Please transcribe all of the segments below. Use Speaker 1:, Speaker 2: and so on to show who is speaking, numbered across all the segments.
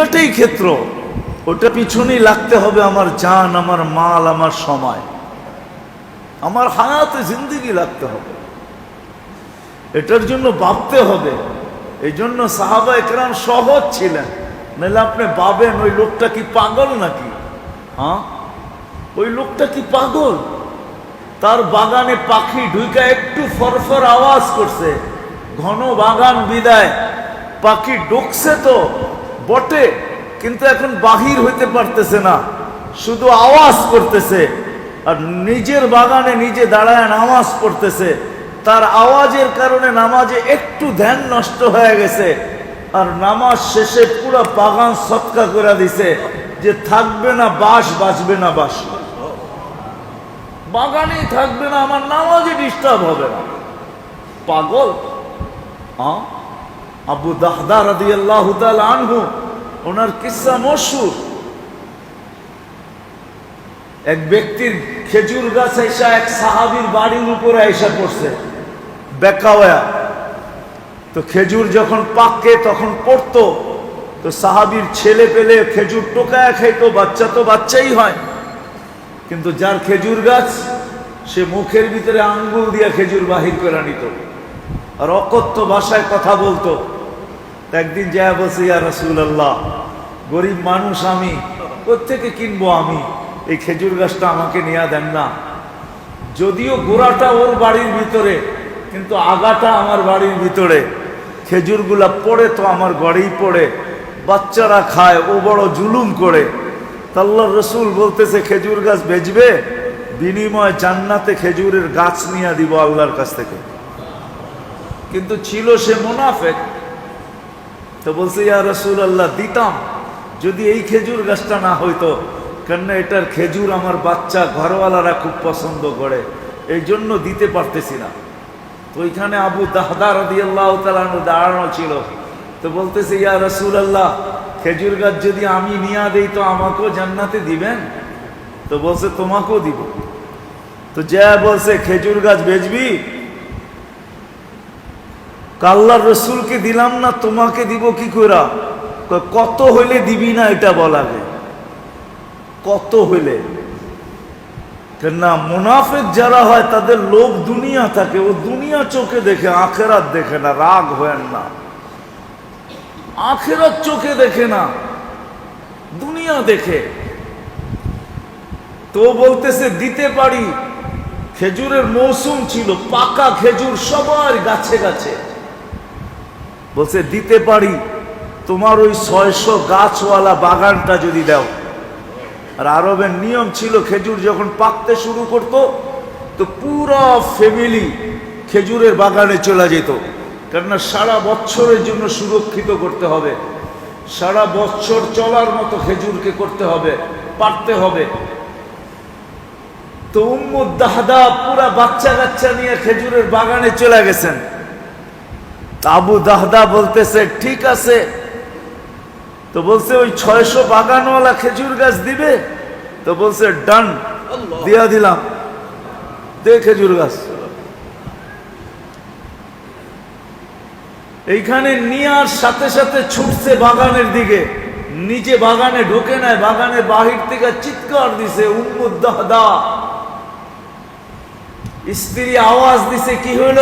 Speaker 1: দুনিয়াটাই ক্ষেত্র, ওটা পিছনেই লাগতে হবে আমার জান, আমার মাল, আমার সময়। আমার হায়াতে জিন্দিগি লাগতে হবে। এটার জন্য ভাবতে হবে। এই জন্য সাহাবা একরাম সহজ ছিলেন। নাহলে আপনি ভাবেন, ওই লোকটা কি পাগল নাকি? হ্যাঁ? ওই লোকটা কি পাগল? তার বাগানে পাখি ঢুইকা একটু ফরফর আওয়াজ করছে। ঘন বাগান বিদায়। পাখি ডুকছে তো বটে, কিন্তু এখন বাহির হইতে পারতেছে না। শুধু আওয়াজ করতেছে, আর নিজের বাগানে নিজে দাঁড়ায় নামাজ পড়তেছে। তার আওয়াজের কারণে নামাজে একটু ধ্যান নষ্ট হয়ে গেছে, আর নামাজ শেষে পুরো বাগান সৎকা করে দিছে, যে থাকবে না বাস, বাঁচবে না বাস। বাগানেই থাকবে না, আমার নামাজে ডিস্টার্ব হবে না। পাগল? আবু দাহদা রাদি আল্লাহ আনহু ওনার কিসা মশুর? এক ব্যক্তির খেজুর গাছ এসা এক সাহাবির বাড়ির উপরে এসা পড়ছে। বেকাওয়া তো খেজুর যখন পাকে, তখন পড়তো। তো সাহাবির ছেলে পেলে খেজুর টোকায় খাইতো, বাচ্চা তো বাচ্চাই হয়। কিন্তু যার খেজুর গাছ, সে মুখের ভিতরে আঙ্গুল দিয়ে খেজুর বাহির করে নিত। আর অকথ্য ভাষায় কথা বলতো। একদিন যা বলছে, ইয়া রাসূলুল্লাহ, গরিব মানুষ আমি, কোত্থেকে কিনবো আমি? এই খেজুর গাছটা আমাকে নিয়ে দেন না। যদিও গোড়াটা ওর বাড়ির ভিতরে, কিন্তু আগাটা আমার বাড়ির ভিতরে। খেজুরগুলা পড়ে তো আমার ঘরেই পড়ে। বাচ্চারা খায়, ও বড় জুলুম করে। তাল্লা রসুল বলতেছে, খেজুর গাছ বেচবে? বিনিময় জান্নাতে খেজুরের গাছ নিয়ে দিব আল্লাহর কাছ থেকে। কিন্তু ছিল সে মুনাফেক। তো বলছে, ইয়া রসুল আল্লাহ দিতাম। যদি এই খেজুর গাছটা না হইতো, কেননা এটার খেজুর আমার বাচ্চা ঘরওয়ালারা খুব পছন্দ করে, এই জন্য দিতে পারতেছি না। তো ওইখানে আবু দাহদা রদি আল্লাহ দাঁড়ানো ছিল। তো বলতেছে, ইয়া রসুল আল্লাহ খেজুর গাছ যদি আমি নিয়ে দেই, তো আমাকেও জান্নাতে দিবেন? তো বলছে, তোমাকেও দিব। তো যা বলছে, খেজুর গাছ বেচবি? কাল্লার রসুলকে দিলাম না, তোমাকে দিব কি করা কত হইলে দিবি না এটা বলাবে কত হইলে? না মুনাফেক যারা হয়, তাদের লোভ দুনিয়া থাকে, ও দুনিয়া চোখে দেখে, আখেরাত দেখে না, রাগ হয় না। আখেরাত চোখে দেখে না, দুনিয়া দেখে। তো বলতেছে, দিতে পারি, খেজুরের মৌসুম ছিল, পাকা খেজুর সবার গাছে গাছে। বলছে, দিতে পারি। তোমার ওই ছয়শো গাছওয়ালা বাগানটা যদি দাও। আর আরবের নিয়ম ছিল, খেজুর যখন পাকতে শুরু করত, তো পুরো ফ্যামিলি খেজুরের বাগানে চলে যেত। কেননা সারা বছরের জন্য সুরক্ষিত করতে হবে। সারা বছর চলার মতো খেজুরকে করতে হবে, পারতে হবে। তো উম্মুদ দাহদা পুরা বাচ্চা কাচ্চা নিয়ে খেজুরের বাগানে চলে গেছেন। আবু দাহদা বলতেছে ঠিক আছে। তো বলছে ওই ছয়শো বাগানওয়ালা খেজুর গাছ দিবে? তো বলছে ডান দিয়া দিলাম। দে খেজুর গাছ। এইখানে নিয়ার সাথে সাথে ছুটছে বাগানের দিকে। নিচে বাগানে ঢোকে নাই বাগানের বাহির থেকে চিৎকার দিছে উম্মুদ্দাহদা স্ত্রী আওয়াজ দিছে কি কয়,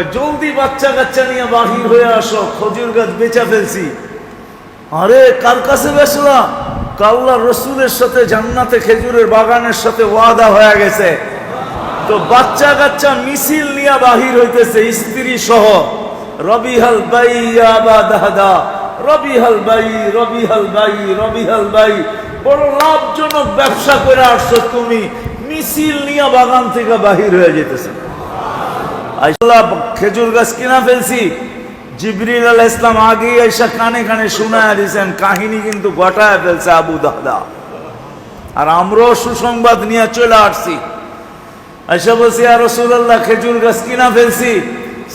Speaker 1: জলদি বাচ্চা কাচ্চা নিয়ে বাহির হয়ে আসো, খজুর গাছ বেচা ফেলছি। আরে, কার কাছে বেচলা? কাল্লা রসুলের সাথে জান্নাতে খেজুরের বাগানের সাথে ওয়াদা হয়ে গেছে। তো বাচ্চা কাচ্চা মিছিল নিয়ে বাহির হইতেছে, স্ত্রী সহ। রবিহাল বাই আবা দাদা রবিহাল বাই রবিহাল বাই রবিহাল বাই। বড় লাভজনক ব্যবসা করে আসছো তুমি। মিছিল নিয়ে বাগান থেকে বাহির হয়ে যেতেছে। খেজুর গাছ কিনা ফেলছি। জিবরিল আল ইসলাম আগে এসে কানে কানে শোনায় দিয়েছেন কাহিনী কিন্তু ঘটায় ফেলছে আবু দাদা আর আমরাও সুসংবাদ নিয়ে চলে আসছি। আইসা বলছি আর রসুল্লাহ খেজুর গাছ কিনা ফেলছি?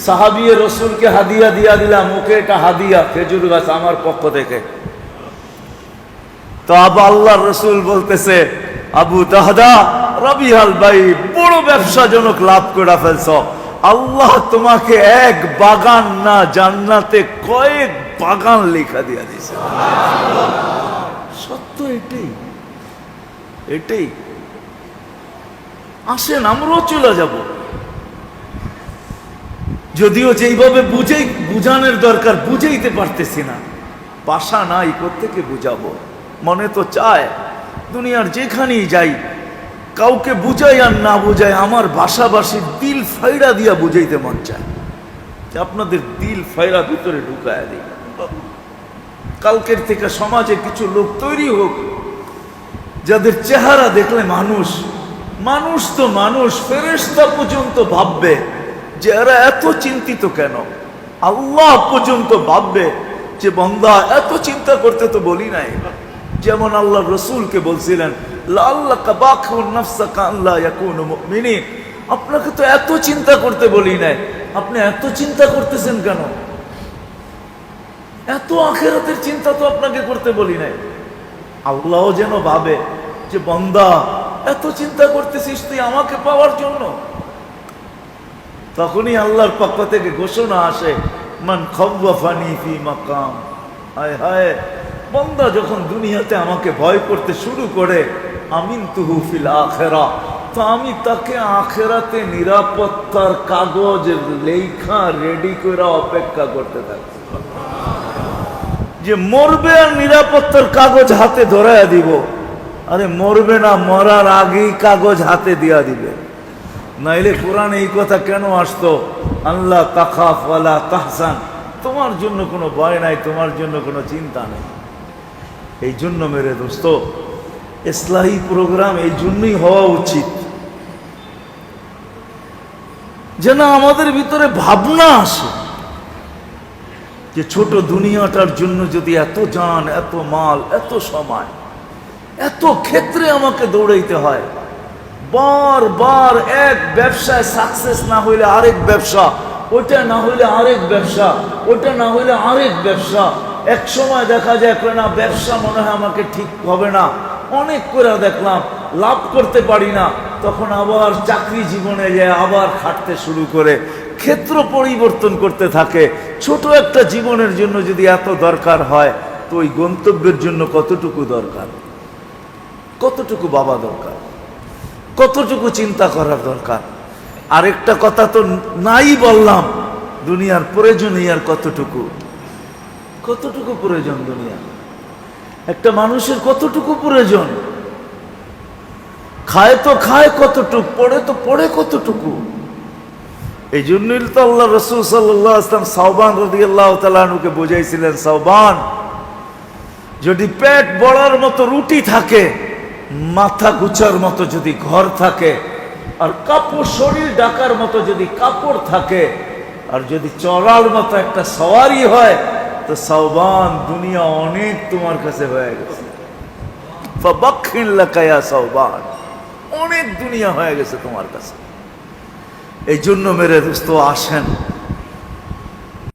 Speaker 1: সাহাবিয়ে রসুলকে হাদিয়া দিয়া দিলাম, ওকে, এটা হাদিয়া, খেজুর গাছ আমার পক্ষ থেকে। তো আবু আল্লাহ রসুল বলতেছে, আবু দাহদা, রবিহাল ভাই, বড় ব্যবসাজনক লাভ করে ফেলছ। আল্লাহ তোমাকে এক বাগান না, জান্নাতে কয়েক বাগান লেখা দিয়া দিছে এটাই। এটাই। আসেন, আমরাও চলে যাব। যদিও যেইভাবে বুঝেই, বুঝানোর দরকার, বুঝাইতে পারতেছি না। পাশা নাই কোথেকে বুঝাবো? মনে তো চায়, দুনিয়ার যেখানেই যাই কাউকে বুঝাই আর না বুঝাই, আমার বাসাবাসীর দিল ফাইরা দিয়া বুঝাইতে মন চায়। আপনাদের দিল ফাইরা ভিতরে ঢুকায় দিই। কালকের থেকে সমাজে কিছু লোক তৈরি হোক, যাদের চেহারা দেখলে মানুষ মানুষ তো মানুষ ফেরেস্তা পর্যন্ত ভাববে যে এরা এত চিন্তিত কেন? আল্লাহ পর্যন্ত ভাববে যে বন্দা এত চিন্তা করতে তো বলি নাই। যেমন আল্লাহ রসুলকে বলছিলেন আপনাকে তো এত চিন্তা করতে বলি নাই। আপনি এত চিন্তা করতেছেন কেন? এত আখেরাতের চিন্তা তো আপনাকে করতে বলি নাই। আল্লাহ যেন ভাবে যে, বন্দা, এত চিন্তা করতেছিস তুই আমাকে পাওয়ার জন্য? তখনই আল্লাহর পক্ষ থেকে ঘোষণা আসে, মান খব্বাফানি ফি মাকাম। হায় হায় বন্দা যখন দুনিয়াতে আমাকে ভয় করতে শুরু করে, আমিন তুহু ফিল আখেরা তো আমি তাকে আখেরাতে নিরাপত্তার কাগজ, লেখা রেডি করে অপেক্ষা করতে থাকি। যে মরবে আর নিরাপত্তার কাগজ হাতে ধরাইয়া দিব। আরে মরবে না, মরার আগেই কাগজ হাতে দিয়া দিবে। নাইলে কোরআন এই কথা কেন আসতো? আল্লাহ তাখাফ ওয়ালা তাহসান। তোমার জন্য কোনো ভয় নাই, তোমার জন্য কোনো চিন্তা নেই। এই জন্য মেরে দোস্ত ইসলাহী প্রোগ্রাম এই জন্যই হওয়া উচিত। যেন আমাদের ভিতরে ভাবনা আসে যে ছোট দুনিয়াটার জন্য যদি এত যান এত মাল, এত সময়, এত ক্ষেত্রে আমাকে দৌড়াইতে হয়। বার বার এক ব্যবসায় সাকসেস না হইলে আরেক ব্যবসা ওটা না হইলে আরেক ব্যবসা ওটা না হইলে আরেক ব্যবসা। এক সময় দেখা যায় না, ব্যবসা মনে হয় আমাকে ঠিক হবে না। অনেক করে দেখলাম, লাভ করতে পারি না। তখন আবার চাকরি জীবনে যায় আবার খাটতে শুরু করে, ক্ষেত্র পরিবর্তন করতে থাকে। ছোট একটা জীবনের জন্য যদি এত দরকার হয়, তো ওই গন্তব্যের জন্য কতটুকু দরকার? কতটুকু বাবা দরকার? কতটুকু চিন্তা করার দরকার? আরেকটা কথা তো নাই বললাম, দুনিয়ার প্রয়োজনই আর কতটুকু? কতটুকু প্রয়োজন দুনিয়া? একটা মানুষের কতটুকু প্রয়োজন? খায় তো খায় কতটুকু, পড়ে তো পড়ে কতটুকু? এই জন্যই তো আল্লাহ রসুল সাল্লাহ সাহবান রদি আল্লাহ তালুকে বুঝাইছিলেন সাহবান যদি পেট বড়ার মতো রুটি থাকে, মাথা গুছার মতো যদি ঘর থাকে, আর কাপড় শরীর ডাকার মতো যদি কাপড় থাকে, আর যদি চড়ার মতো একটা সওয়ারি হয় তো সৌবান দুনিয়া অনেক তোমার কাছে হয়ে গেছে ফাবাক্ষিন লাকায়া সৌবান অনেক দুনিয়া হয়ে গেছে তোমার কাছে এই জন্য মেরে দোস্ত আসেন